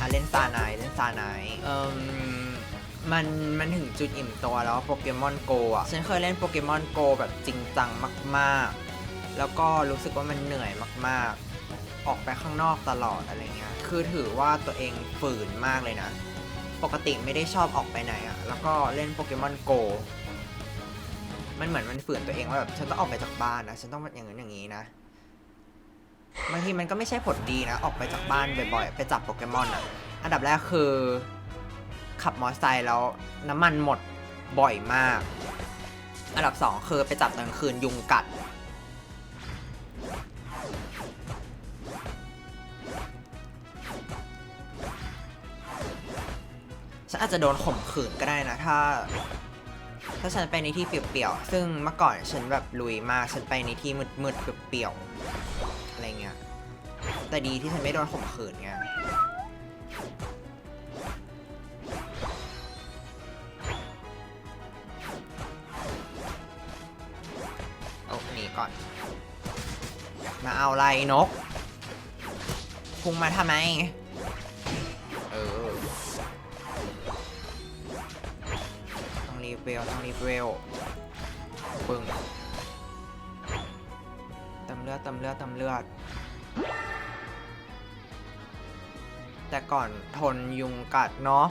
อะเล่นซานายเล่นซานายเอ่มมันมันถึงจุดอิ่มตัวแล้วโปเกมอนโกอะ ฉันเคยเล่นโปเกมอนโกแบบจริงจังมากๆ แล้วก็รู้สึกว่ามันเหนื่อยมากๆ ออกไปข้างนอกตลอดอะไรเงี้ย คือถือว่าตัวเองฝืนมากเลยนะ ปกติไม่ได้ชอบออกไปไหนอะแล้วก็เล่นโปเกมอนโก มันเหมือนมันฝืนตัวเองว่าแบบฉันต้องออกไปจากบ้านนะฉันต้องอย่างนั้นอย่างนี้นะบางทีมันก็ไม่ใช่ผลดีนะ ออกไปจากบ้านบ่อยๆ ไปจับโปเกมอนอะ อันดับแรกคือ ขับมอเตอร์ไซค์แล้วน้ำมันหมดบ่อยมาก อันดับสองคือไปจับตอนกลางคืนยุงกัด ฉันอาจจะโดนข่มขืนก็ได้นะ ถ้า ถ้าฉันไปในที่เปลี่ยวๆ ซึ่งเมื่อก่อนฉันแบบลุยมาก ฉันไปในที่มืดๆ เปลี่ยวๆ อะไรเงี้ย แต่ดีที่ฉันไม่โดนข่มขืนไงเอาหนีก่อน มาเอาอะไรนก พุงมาทำไม ต้องรีบเวลต้องรีบเวลปึ้งเตำเลือดเตำเลือดเตำเลือด แต่ก่อนทนยุงกัดเนาะ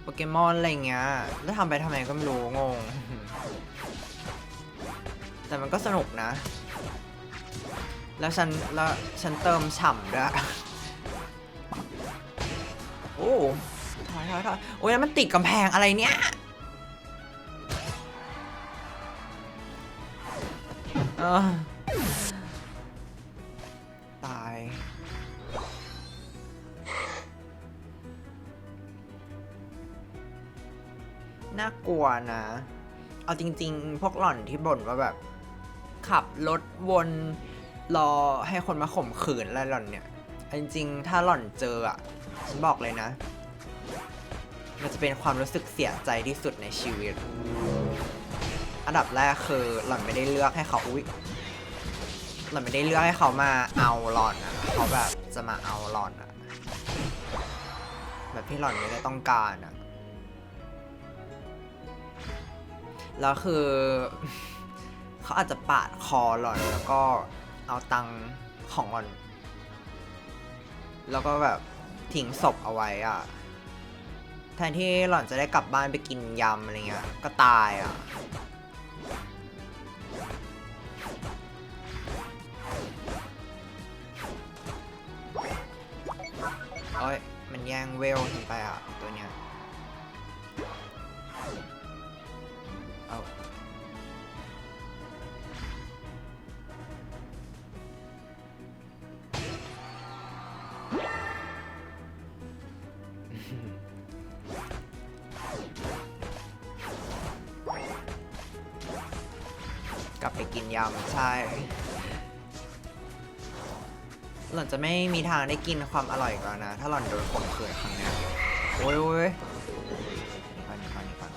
โปเกมอนอะไรเงี้ยแล้วทำไปทำไมก็ไม่รู้ งง แต่มันก็สนุกนะ แล้วฉัน แล้วฉันเติมฉ่ำด้วยโอ้ ถอยถอยถอยโอ้ยแล้วมันติดกำแพงอะไรเนี่ยเออตาย น่ากลัวนะ เอาจริง ๆ พวกหล่อนที่บ่นว่าแบบ ขับรถวนรอให้คนมาข่มขืนอะไรหล่อนเนี่ยจริงๆ ถ้าหล่อนเจออะ ฉันบอกเลยนะ มันจะเป็นความรู้สึกเสียใจที่สุดในชีวิต อันดับแรกคือหล่อนไม่ได้เลือกให้เขาอุ้ยหล่อนไม่ได้เลือกให้เขามาเอาหล่อนอะเขาแบบจะมาเอาหล่อนอะแบบที่หล่อนไม่ได้ต้องการอะแล้วคือเขาอาจจะปาดคอหล่อนแล้วก็เอาตังค์ของหล่อน แล้วก็แบบทิ้งศพเอาไว้อะ แทนที่หล่อนจะได้กลับบ้านไปกินยำอะไรเงี้ย ก็ตายอะ โอ้ย มันแย่งเวลฉันไปอะ ตัวเนี้ย เอา กินยำใช่ หล่อนจะไม่มีทางได้กินความอร่อยอีกแล้วนะ ถ้าหล่อนโดนข่มขืนครั้งเนี้ยโอ้ยโอ้ยนี่ก่อนนี่ก่อนนี่ก่อน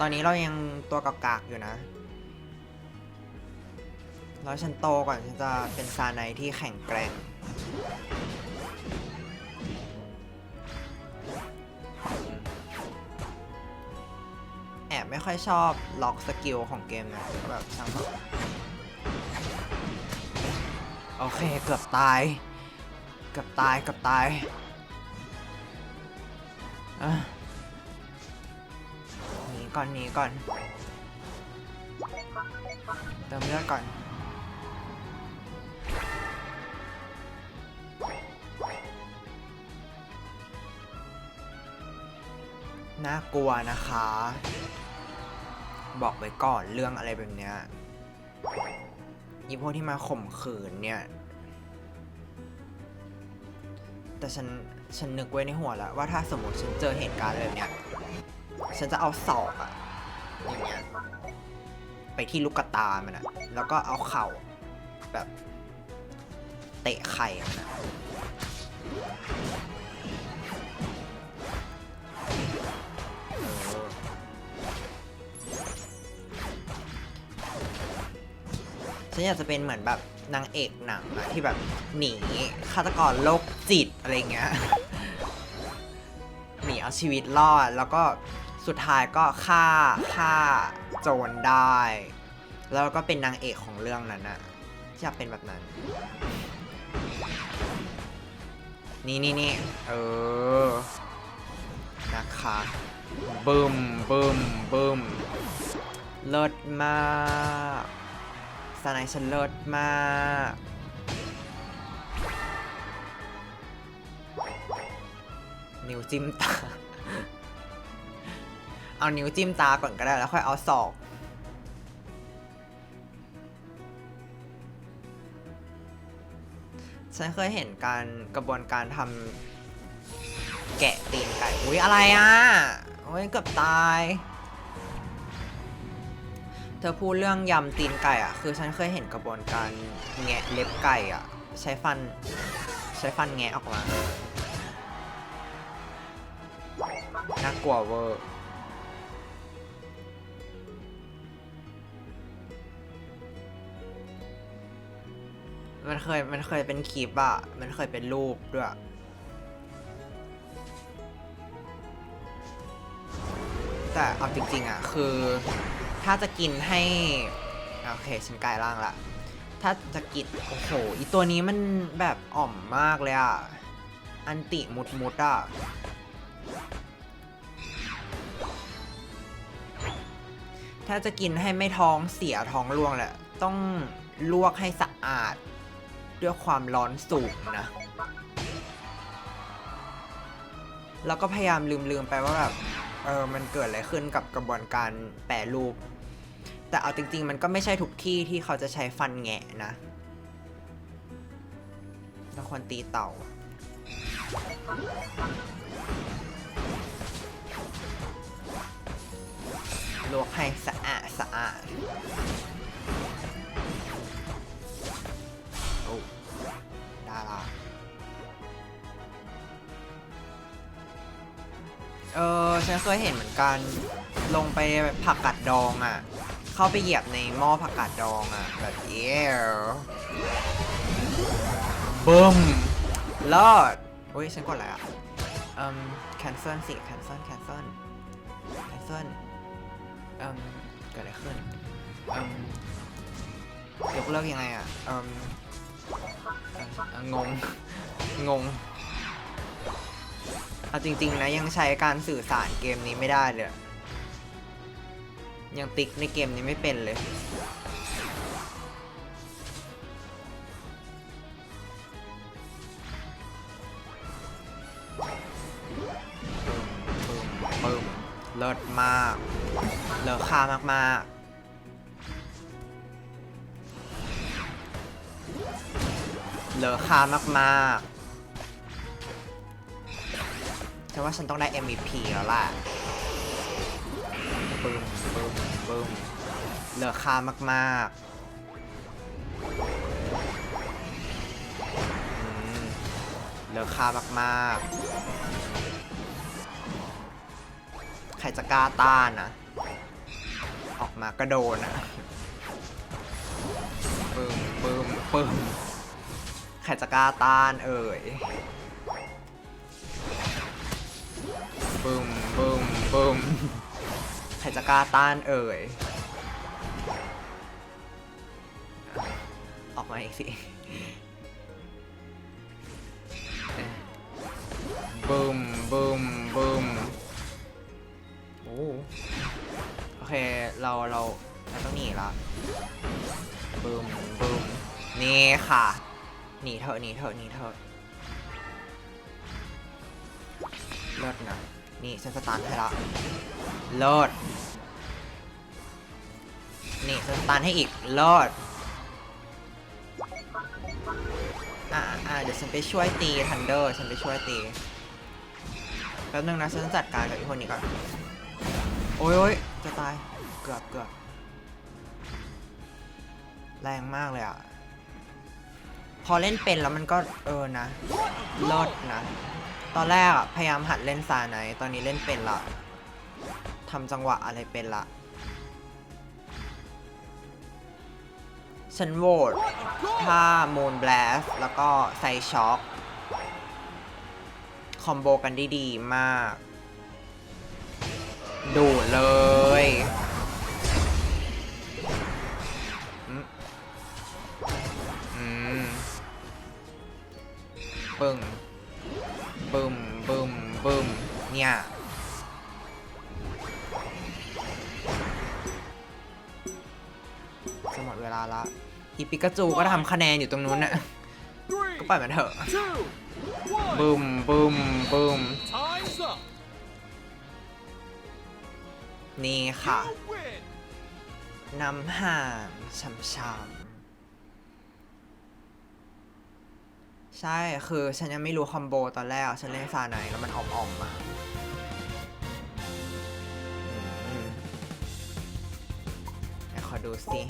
ตอนนี้เรายังตัวกากๆอยู่นะ แล้วฉันโตก่อนฉันจะเป็นซาไนที่แข็งแกร่ง ไม่ค่อยชอบล็อกสกิลของเกมนะแบบช่างโอเคเกือบตาย เกือบตายเกือบตายหนีก่อนหนีก่อน เติมเลือดก่อนน่ากลัวนะคะ บอกไว้ก่อนเรื่องอะไรแบบเนี้ยอีพวกที่มาข่มขืนเนี่ย แต่ฉันฉันนึกไว้ในหัวแล้ว ว่าถ้าสมมติฉันเจอเหตุการณ์แบบเนี้ย ฉันจะเอาศอกอะอย่างเงี้ยไปที่ลูกตามันอะแล้วก็เอาเข่าแบบ เตะไข่มันอะ ฉันอยากจะเป็นเหมือนแบบนางเอกหนังอะที่แบบหนีฆาตกรโรคจิตอะไรเงี้ยหนีเอาชีวิตรอดแล้วก็สุดท้ายก็ฆ่าฆ่าโจรได้ แล้วก็เป็นนางเอกของเรื่องนั้นอะอยากเป็นแบบนั้น นี่นี่นี่เออนะคะบึมบึมบึมเลิศมาก สไนฉันเลิศมากนิ้วจิ้มตา เอานิ้วจิ้มตาก่อนก็ได้แล้วค่อยเอาศอก ฉันเคยเห็นการกระบวนการทำแกะตีนไก่ อุ้ยอะไรอะ โอ้ยเกือบตาย เธอพูดเรื่องยำตีนไก่อะ คือฉันเคยเห็นกระบวนการแงะเล็บไก่อะ ใช้ฟัน ใช้ฟันแงะออกมา น่ากลัวเวอร์มันเคยมันเคยเป็นคลิปอะมันเคยเป็นรูปด้วย แต่เอาจริงๆอะคือ ถ้าจะกินให้ โอเคฉันกลายร่างละ ถ้าจะกินโอ้โหอีตัวนี้มันแบบอ่อมมากเลยอะอันติมุดมุดๆอะถ้าจะกินให้ไม่ท้องเสียท้องร่วงแหละ ต้องลวกให้สะอาด ด้วยความร้อนสูงนะ แล้วก็พยายามลืมๆไปว่าแบบเออ มันเกิดอะไรขึ้นกับกระบวนการแปรรูป แต่เอาจริง ๆ มันก็ไม่ใช่ทุกที่ที่เขาจะใช้ฟันแงะนะแล้วควรตีเต่า ลวกให้สะอาดสะอาดโอ้ดาราเออฉันเคยเห็นเหมือนกัน ลงไปผักกัดดองอะ่ะ เข้าไปเหยียบในหม้อผักกาดดองอะ่ะแบบเย้บึ้มเลิศอุ้ยฉันกดอะไรอะเอ่ม cancel สิ cancel cancel cancel เอ่มเกิดอะไรขึ้นเอ่มยกเลิกยังไงอะเอ่มเอ่อเอ่องง งงเอาจริง ๆ นะ ยังใช้การสื่อสารเกมนี้ไม่ได้เลยอะ ยังติ๊กในเกมนี้ไม่เป็นเลยปึ้มปึ้มเลิศมาก เลอค่ามากๆเลอค่ามากๆฉันว่าฉันต้องได้ MVP แล้วล่ะปึ้มปึ้ม ปึ้มเลอค่ามากๆอืมเลอค่ามากๆ ใครจะกล้าต้านนะออกมาก็โดนอะปึ้มปึ้มปึ้มใครจะกล้าต้านเอ่ยปึ้มปึ้มปึ้ม ใครจะกล้าต้านเอ่ย ออกมาอีกสิบึ้มบึ้มบึ้มโอ้โอเค เราเราเราต้องหนีละบึมบึมนี่ค่ะ หนีเถอะหนีเถอะหนีเถอะเลิศนะ นี่ฉันสตาร์ทให้ละเลิศนี่ฉันสตาร์ทให้อีกเลิศอ่าอ่าเดี๋ยวฉันไปช่วยตีทันเดอร์ ฉันไปช่วยตี แป๊บนึงนะฉันจัดการกับอีกคนนี้ก่อน โอ้ยโอ้ยจะตาย เกือบเกือบแรงมากเลยอะ พอเล่นเป็นแล้วมันก็เออนะเลิศนะ ตอนแรกอะพยายามหัดเล่นซาไนตอนนี้เล่นเป็นละทำจังหวะอะไรเป็นละ ฉันโหวตถ้า Moon Blast แล้วก็ไซช็อกคอมโบกันได้ดีมาก ดูดเลยอืมอืมปึ้ง เนี่ยจะหมดเวลาละ อีปิกาจูก็ทำคะแนนอยู่ตรงนู้นน่ะ Three, ก็ปล่อยมันเถอะ two, one. บึมบึมบึม Time's up. นี่ค่ะ You win. นำห่างช้ำ ใช่คือฉันยังไม่รู้คอมโบตอนแรก ฉันเล่นซาไนแล้วมันออมๆมาอืมไหนขอดูสิ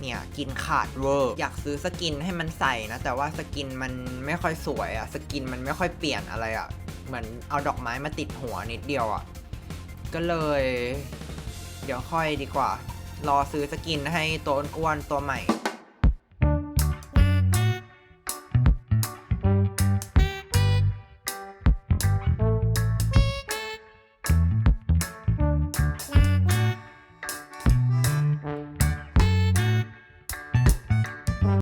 เนี่ยกินขาดเวอร์ อยากซื้อสกินให้มันใส่นะ แต่ว่าสกินมันไม่ค่อยสวยอะสกินมันไม่ค่อยเปลี่ยนอะไรอะเหมือนเอาดอกไม้มาติดหัวนิดเดียวอะก็เลย เดี๋ยวค่อยดีกว่า รอซื้อสกินให้ตัวอ้วนๆตัวใหม่